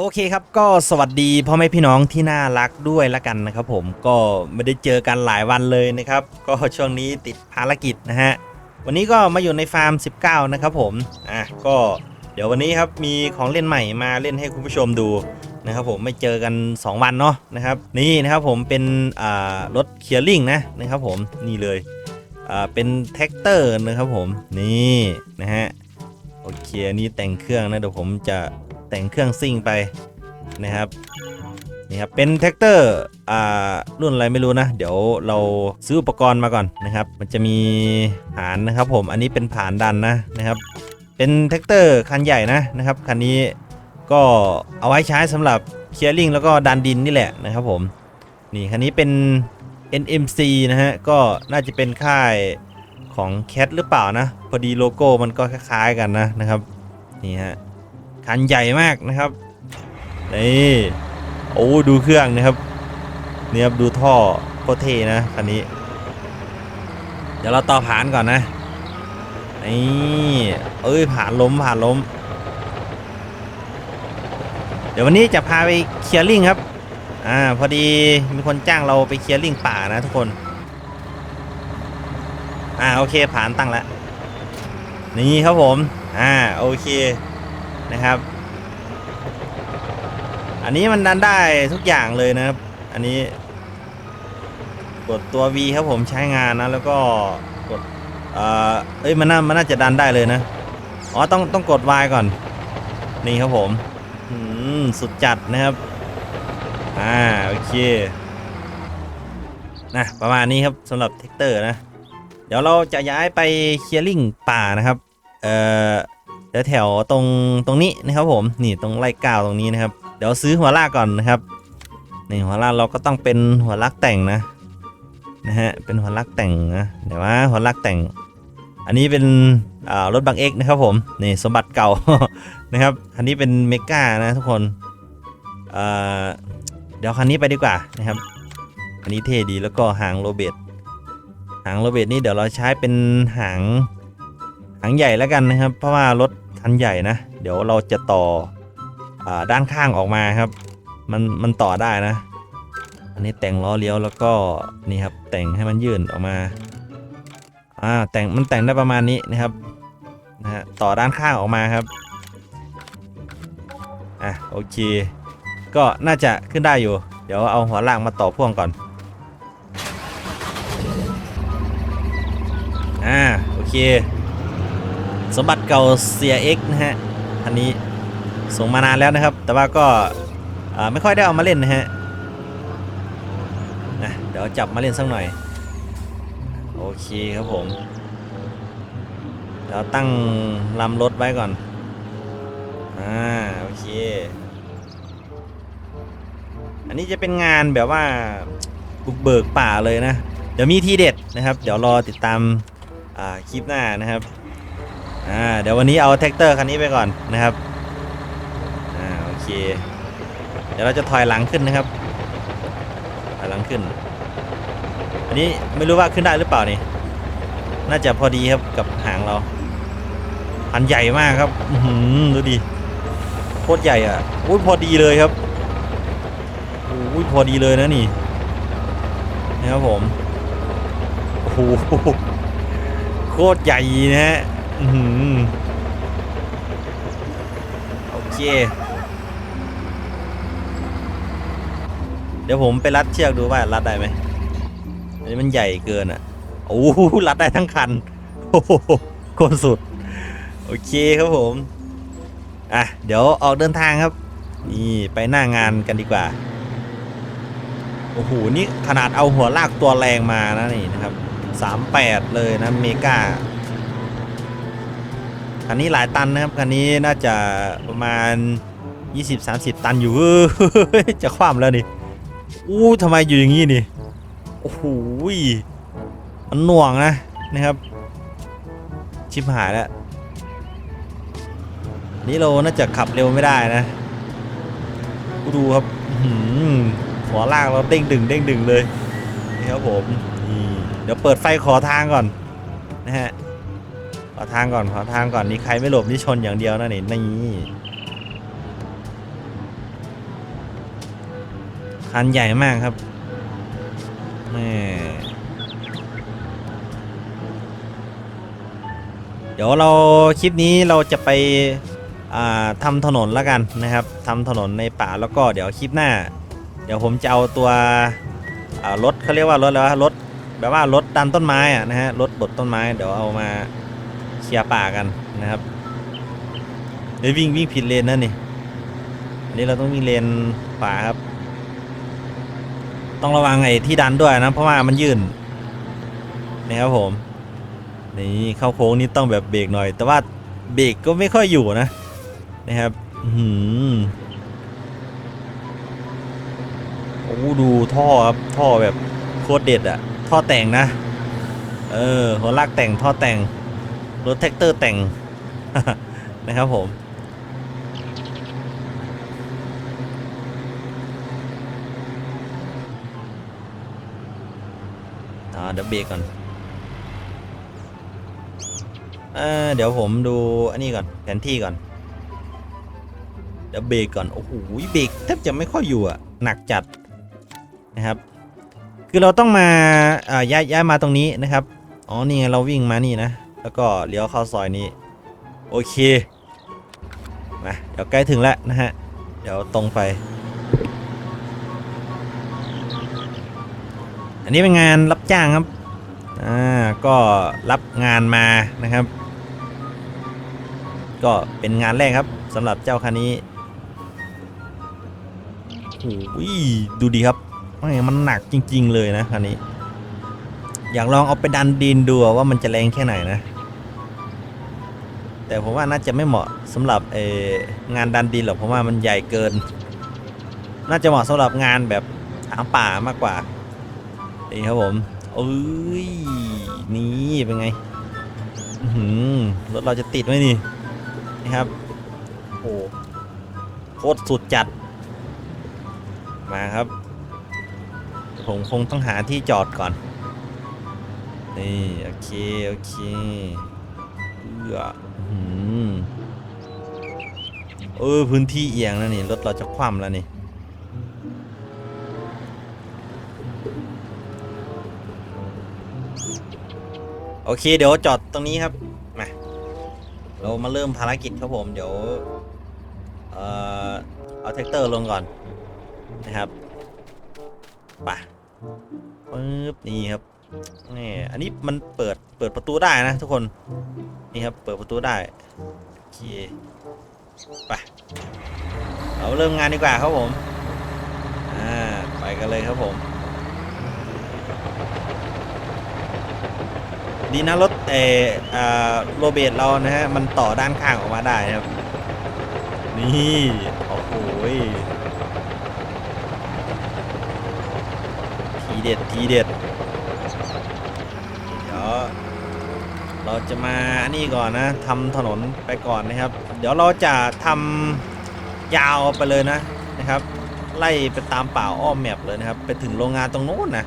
โอเคครับก็สวัสดีพ่อแม่พี่น้องที่น่ารักด้วยละกันนะครับผมก็ไม่ได้เจอกันหลายวันเลยนะครับ ก็ช่วงนี้ติดภารกิจนะฮะวันนี้ก็มาอยู่ในฟาร์ม 19 นะครับผมอะก็เดี๋ยววันนี้ครับมีของเล่นใหม่มาเล่นให้คุณผู้ชมดูนะครับผมไม่เจอกัน 2 วันเนาะนะครับนี่นะครับผมเป็นรถเคียร์ลิงนะนะครับผมนี่เลยอ่าเป็นแท็กเตอร์นะครับผมนี่นะฮะโอเคนนี่แต่งเครื่องนะเดี๋ยวผมจะ แต่งเครื่องซิ่งไปนะครับนี่ครับเป็นแท็กเตอร์อ่ารุ่นอะไรไม่รู้นะ เดี๋ยวเราซื้ออุปกรณ์มาก่อนนะครับ มันจะมีผานนะครับผมอันนี้เป็นผานดันนะนะครับ เป็นแท็กเตอร์คันใหญ่นะนะครับคันนี้ก็เอาไว้ใช้สำหรับเคลียร์ลิงแล้วก็ดันดินนี่แหละนะครับผมนี่คันนี้เป็น NMC นะฮะก็น่าจะเป็นค่ายของแคทหรือเปล่านะ พอดีโลโก้มันก็คล้ายๆกันนะนะครับนี่ฮะ คันใหญ่มากนะครับนี่โอ้ดูเครื่องนะครับเนี่ยครับดูท่อโคตรเท่นะคันนี้ เดี๋ยวเราต่อผ่านก่อนนะนี่เอ้ยผ่านล้มผ่านล้ม เดี๋ยววันนี้จะพาไปเคลียร์ลิงครับอ่าพอดีมีคนจ้างเราไปเคลียร์ลิงป่านะทุกคนอ่าโอเคผ่านตั้งแล้วนี่ครับผม อ่าโอเค นะครับ อันนี้มันดันได้ทุกอย่างเลยนะครับ อันนี้ กดตัว V ครับผมใช้งานนะแล้วก็กดเอ่อเอ้ยมันน่ามันน่าจะดันได้เลยนะอ๋อต้องต้องกด Y ก่อน นี่ครับผมอืมสุดจัดนะครับ อ่าโอเคนะประมาณนี้ครับสำหรับเทคเตอร์นะ เดี๋ยวเราจะย้ายไปเคลียร์ลิงป่านะครับ เอ่อ แถวแถวตรงตรงนี้นะครับผมนี่ตรงไร่กาวตรงนี้นะครับ เดี๋ยวซื้อหัวลากก่อนนะครับนี่หัวลากเราก็ต้องเป็นหัวลากแต่งนะนะฮะเป็นหัวลากแต่งนะเดี๋ยวว่าหัวลากแต่ง อันนี้เป็นรถบังเอ็กนะครับผมนี่สมบัติเก่านะครับคันนี้เป็นเมกานะทุกคนเอ่อเดี๋ยวคันนี้ไปดีกว่านะครับอันนี้เท่ดีแล้วก็หางโรเบตหางโรเบตนี่เดี๋ยวเราใช้เป็นหางหางใหญ่แล้วกันนะครับ เพราะว่ารถ คันใหญ่นะ เดี๋ยวเราจะต่ออด้านข้างออกมาครับ มันมันต่อได้นะ อันนี้แต่งล้อเลี้ยวแล้วก็นี่ครับแต่งให้มันยื่นออกมาอ่าแต่งมันแต่งได้ประมาณนี้นะครับนะฮะต่อด้านข้างออกมาครับอะโอเค ก็น่าจะขึ้นได้อยู่ เดี๋ยวเอาหัวล่างมาต่อพ่วงก่อนอ่าโอเค สมบัติเก่า CX นะฮะอันนี้ส่งมานานแล้วนะครับ แต่ว่าก็าไม่ค่อยได้เอามาเล่นนะฮะนะเดี๋ยวจับมาเล่นสักหน่อย โอเคครับผม เดี๋ยวตั้งลำรถไว้ก่อน อ่า โอเค อันนี้จะเป็นงานแบบว่าบุกเบิกป่าเลยนะ เดี๋ยวมีทีเด็ดนะครับ เดี๋ยวรอติดตามคลิปหน้านะครับ อ่าเดี๋ยววันนี้เอาแท็กเตอร์คันนี้ไปก่อนนะครับอ่าโอเค เดี๋ยวเราจะถอยหลังขึ้นนะครับถอยหลังขึ้น อันนี้ไม่รู้ว่าขึ้นได้หรือเปล่านี่น่าจะพอดีครับกับหางเราพันใหญ่มากครับหือดูดิโคตรใหญ่อะอุ้ยพอดีเลยครับอุ้ยพอดีเลยนะนี่นะครับผมโอ้โหโคตรใหญ่นะฮะ อือหือโอเค เดี๋ยวผมไปรัดเชือกดูว่ารัดได้ไหมอันนี้มันใหญ่เกินอะโอ้โหรัดได้ทั้งคันโอ้โหโคตรสุด โอเคครับผม อะ เดี๋ยวออกเดินทางครับ นี่ไปหน้างานกันดีกว่า โอ้โห นี่ขนาดเอาหัวลากตัวแรงมานะนี่นะครับ 38 เลยนะเมกา คันนี้หลายตันนะครับคันนี้น่าจะประมาณ 20-30 ตันอยู่ จะคว่ำแล้วนี่อู้ทำไมอยู่อย่างนี้นี่โอ้โหยมันหน่วงนะนะครับ ชิบหายแล้วนี่เราน่าจะขับเร็วไม่ได้นะกูดูครับหัวลากเราเด้งดึงเด้งดึงเลยนี่ครับผมเดี๋ยวเปิดไฟขอทางก่อนนะฮะ อทางก่อนขอทางก่อนนี่ใครไม่หลบนี่ชนอย่างเดียวนะนี่นี่คันใหญ่มากครับแม่เดี๋ยวเราคลิปนี้เราจะไปอ่าทำถนนแล้วกันนะครับทำถนนในป่าแล้วก็เดี๋ยวคลิปหน้า เดี๋ยวผมจะเอาตัวรถเขาเรียกว่ารถอะไรวะรถแบบว่ารถดันต้นไม้อะนะฮะรถบดต้นไม้เดี๋ยวเอามา เคลียร์ป่ากันนะครับเดี๋ยววิ่งวิ่งผิดเลนนั่นนี่อันนี้เราต้องวิ่งเลนขวาครับ ต้องระวังไอ้ที่ดันด้วยนะเพราะว่ามันยื่นนะครับผมนี่เข้าโค้งนี่ต้องแบบเบรกหน่อย แต่ว่าเบรกก็ไม่ค่อยอยู่นะนะครับอื้อหือโอ้ดูท่อครับท่อแบบโคตรเด็ดอะท่อแต่งนะ เออหัวลากแต่งท่อแต่ง รถแท็กเตอร์แต่ง นะครับผม อ่าเดี๋ยวเบรกก่อนเออเดี๋ยวผมดูอันนี้ก่อนแผนที่ก่อน เดี๋ยวเบรกก่อน โอ้โหเบรกแทบจะไม่ค่อยอยู่อะหนักจัดนะครับ คือเราต้องมาอ่าย้ายย้ายมาตรงนี้นะครับ อ๋อ นี่ไงเราวิ่งมานี่นะ แล้วก็เลี้ยวเข้าซอยนี้ โอเคมาเดี๋ยวใกล้ถึงแล้วนะฮะ เดี๋ยวตรงไป อันนี้เป็นงานรับจ้างครับ อ่า ก็รับงานมานะครับ ก็เป็นงานแรกครับสำหรับเจ้าคันนี้โอ้ยดูดีครับแหม่มันหนักจริง ๆ เลยนะคันนี้ อยากลองเอาไปดันดินดูว่ามันจะแรงแค่ไหนนะ แต่ผมว่าน่าจะไม่เหมาะสำหรับเองานดันดินหรอกเพราะว่ามันใหญ่เกิน น่าจะเหมาะสำหรับงานแบบถางป่ามากกว่านี่ครับผมเอ้ยนี่เป็นไงหือรถเราจะติดไหมนี่นี่ครับโอ้โคตรสุดจัด มาครับ ผมคงต้องหาที่จอดก่อน นี่ โอเค โอเคเอื้อ เออพื้นที่เอียงแล้วนี่ รถเราจะคว่ำแล้วนี่ โอเค เดี๋ยวจอดตรงนี้ครับ มา เรามาเริ่มภารกิจครับผม เดี๋ยว เอ่อ เอาแท็กเตอร์ลงก่อน นะครับไปปึ๊บ นี่ครับ นี่อันนี้มันเปิดเปิดประตูได้นะทุกคน นี่ครับเปิดประตูได้โอเคไปเราเริ่มงานดีกว่าครับผมอ่าไปกันเลยครับผม ดีนะรถเอออ่าโรเบตเรานะฮะมันต่อด้านข้างออกมาได้นะครับ นี่โอ้โหทีเด็ดทีเด็ด เดี๋ยว เราจะมาอันนี่ก่อนนะทำถนนไปก่อนนะครับ เดี๋ยวเราจะทำยาวไปเลยนะนะครับ ไล่ไปตามป่าอ้อมแมปเลยนะครับ ไปถึงโรงงานตรงโน้นนะ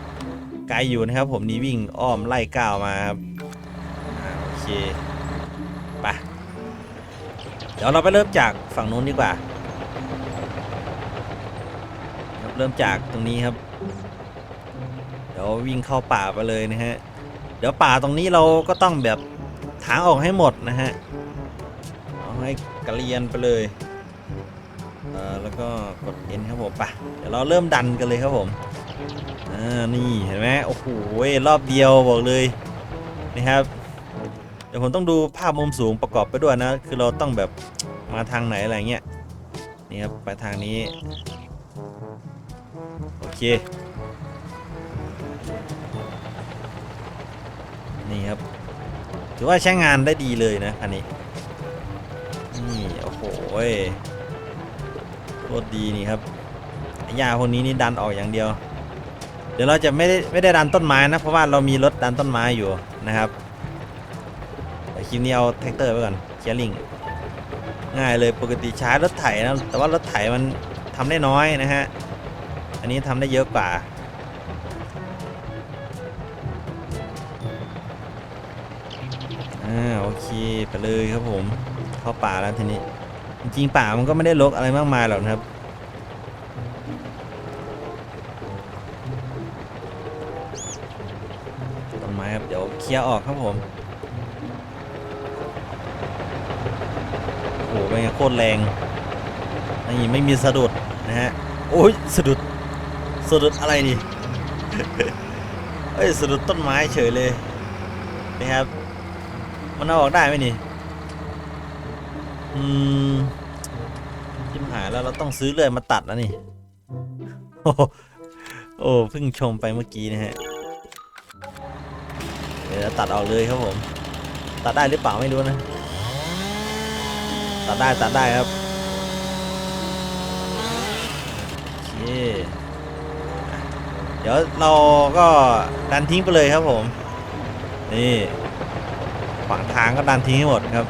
ไกลอยู่นะครับ ผมนี่วิ่งอ้อมไล่ก้าวมาครับอโอเคไปเดี๋ยวเราไปเริ่มจากฝั่งนู้นดีกว่าเริ่มจากตรงนี้ครับ เดี๋ยววิ่งเข้าป่าไปเลยนะฮะ เดี๋ยวป่าตรงนี้เราก็ต้องแบบถางออกให้หมดนะฮะ เอาให้กระเรียนไปเลยเออแล้วก็กดเอ็นครับผมไปเดี๋ยวเราเริ่มดันกันเลยครับผมอ่านี่เห็นไหมโอ้โหรอบเดียวบอกเลยนะครับเดี๋ยวผมต้องดูภาพมุมสูงประกอบไปด้วยนะ คือเราต้องแบบมาทางไหนอะไรเงี้ย นี่ครับไปทางนี้ โอเค นี่ครับ ถือว่าใช้งานได้ดีเลยนะคันนี้นี่โอ้โหโคตรดีนี่ครับไอ้ยาพวกนี้นี่ดันออกอย่างเดียว เดี๋ยวเราจะไม่ได้ไม่ได้ดันต้นไม้นะ เพราะว่าเรามีรถดันต้นไม้อยู่นะครับแต่คลิปนี้เอาแท็กเตอร์ไปก่อนเคียร์ลิงง่ายเลยปกติใช้รถไถนะแต่ว่ารถไถมันทำได้น้อยนะฮะ อันนี้ทำได้เยอะกว่า อ่าโอเคไปเลยครับผม เข้าป่าแล้วทีนี้ จริงๆป่ามันก็ไม่ได้รกอะไรมากมายหรอกครับต้นไม้ครับ เดี๋ยวเคลียร์ออกครับผมโอ้โหเป็นโคตรแรงนี่ไม่มีสะดุดนะฮะโอ้ยสะดุดสะดุดอะไรนี่เอ้ยสะดุดต้นไม้เฉยเลยนะครับ มันเอาออกได้ไหมนี่ อืมชิมหายแล้วเราต้องซื้อเลื่อยมาตัดแล้วนี่ โอ้โหโอ้เพิ่งชมไปเมื่อกี้นะฮะ เดี๋ยวตัดออกเลยครับผม ตัดได้หรือเปล่าไม่รู้นะ ตัดได้ตัดได้ครับโอเคอ่เดี๋ยวเราก็ดันทิ้งไปเลยครับผม นี่ วางทางก็ดันทิ้งให้หมดครับ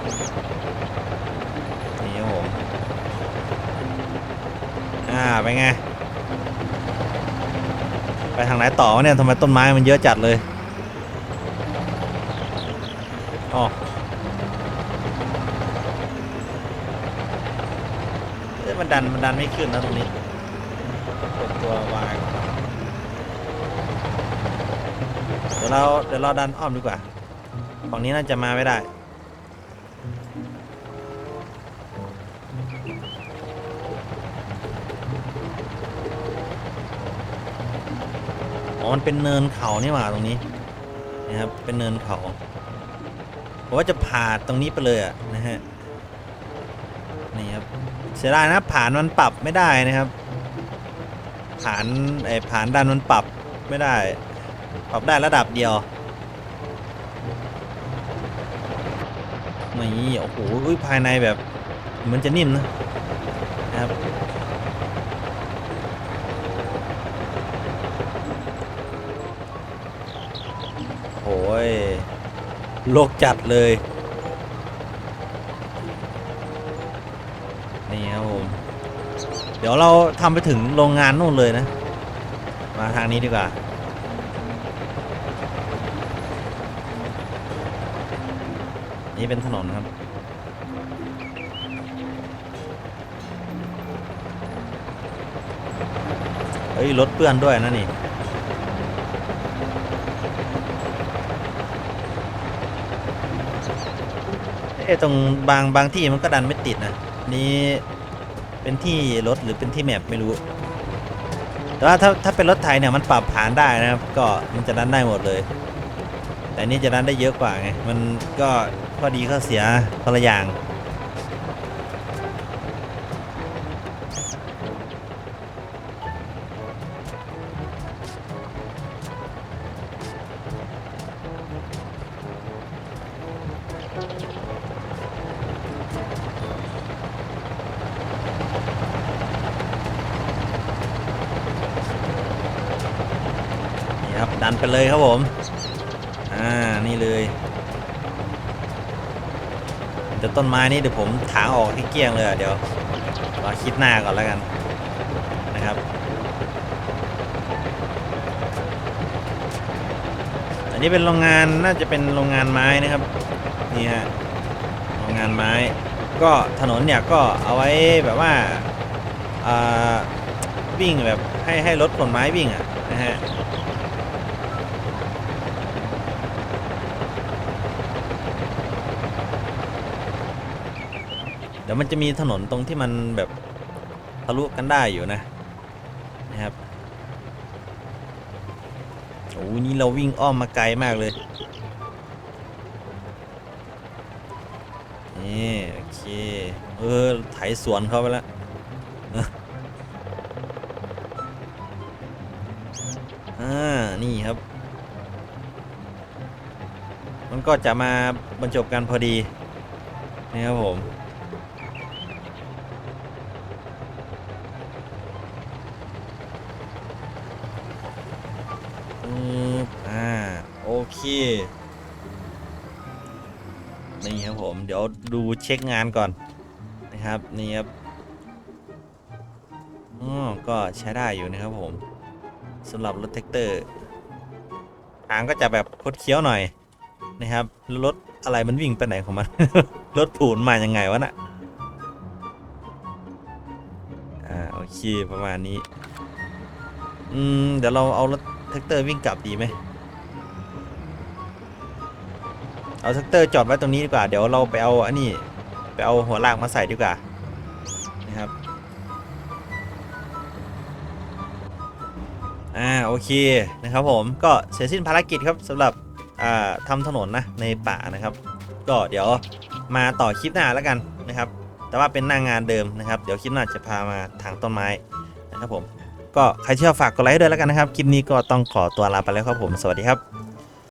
นี่ครับผมอ่าไปไงไปทางไหนต่อวะเนี่ยทำไมต้นไม้มันเยอะจัดเลยอ๋อเอ้ยมันดันมันดันไม่ขึ้นนะตรงนี้ตัววางเดี๋ยวเราเดี๋ยวเราดันอ้อมดีกว่า ฝั่งนี้น่าจะมาไม่ได้ อ๋อ มันเป็นเนินเขานี่หว่าตรงนี้นะครับ เป็นเนินเขาผมว่าจะผ่าตรงนี้ไปเลยอะนะฮะ นี่ครับ เสียดายนะ ผ่านมันปรับไม่ได้นะครับ ผ่านไอ้ผ่านดันมันปรับไม่ได้ ปรับได้ระดับเดียว นี่โอ้โหภายในแบบเหมือนจะนิ่มนะนะครับโอ้ยโลกจัดเลย นี่ครับผม เดี๋ยวเราทำไปถึงโรงงานนู่นเลยนะ มาทางนี้ดีกว่า นี่เป็นถนนครับ เฮ้ย รถเปื้อนด้วยนะนี่เอ้ตรงบางบางที่มันก็ดันไม่ติดนะ นี่เป็นที่รถหรือเป็นที่แมปไม่รู้ แต่ว่าถ้าถ้าเป็นรถไทยเนี่ยมันปรับผ่านได้นะครับ ก็มันจะดันได้หมดเลย แต่นี่จะดันได้เยอะกว่าไง มันก็ ข้อดีข้อเสียคนละอย่างนี่ครับดันไปเลยครับผม อ่า นี่เลย แต่ต้นไม้นี่เดี๋ยวผมถางออกให้เกลี้ยงเลยอะเดี๋ยวรอคิดหน้าก่อนแล้วกันนะครับ อันนี้เป็นโรงงานน่าจะเป็นโรงงานไม้นะครับนี่ฮะโรงงานไม้ ก็ถนนเนี่ยก็เอาไว้แบบว่าอ่าวิ่งแบบให้ให้รถขนไม้วิ่งอะนะฮะ ดี๋ยวมันจะมีถนนตรงที่มันแบบทะลุกันได้อยู่นะนะครับโอ้ยนี่เราวิ่งอ้อมมาไกลมากเลยนี่โอเคเออไถสวนเขาไปแล้วอ่านี่ครับ มันก็จะมาบรรจบกันพอดีนี่ครับผม อืมอ่า โอเค นี่ครับผม เดี๋ยวดูเช็คงานก่อนนะครับ นี่ครับอ๋อก็ใช้ได้อยู่นะครับผมสำหรับรถแท็กเตอร์ทางก็จะแบบคดเคี้ยวหน่อยนะครับรถอะไรมันวิ่งไปไหนของมัน รถผูนมายังไงวะน่ะอ่าโอเคประมาณนี้ อืม เดี๋ยวเราเอารถแท็กเตอร์วิ่งกลับดีไหม เอาแท็กเตอร์จอดไว้ตรงนี้ดีกว่า เดี๋ยวเราไปเอาอันนี้ไปเอาหัวลากมาใส่ดีกว่านะครับ อ่าโอเคนะครับผมก็เสร็จสิ้นภารกิจครับสำหรับอ่าทำถนนนะในป่านะครับ ก็เดี๋ยวมาต่อคลิปหน้าแล้วกันนะครับ แต่ว่าเป็นหน้างงานเดิมนะครับ เดี๋ยวคลิปหน้าจะพามาทางต้นไม้นะครับผมก็ใครที่ชอบฝากกดไลค์ด้วยแล้วกันนะครับ คลิปนี้ก็ต้องขอตัวลาไปแล้วครับผม สวัสดีครับ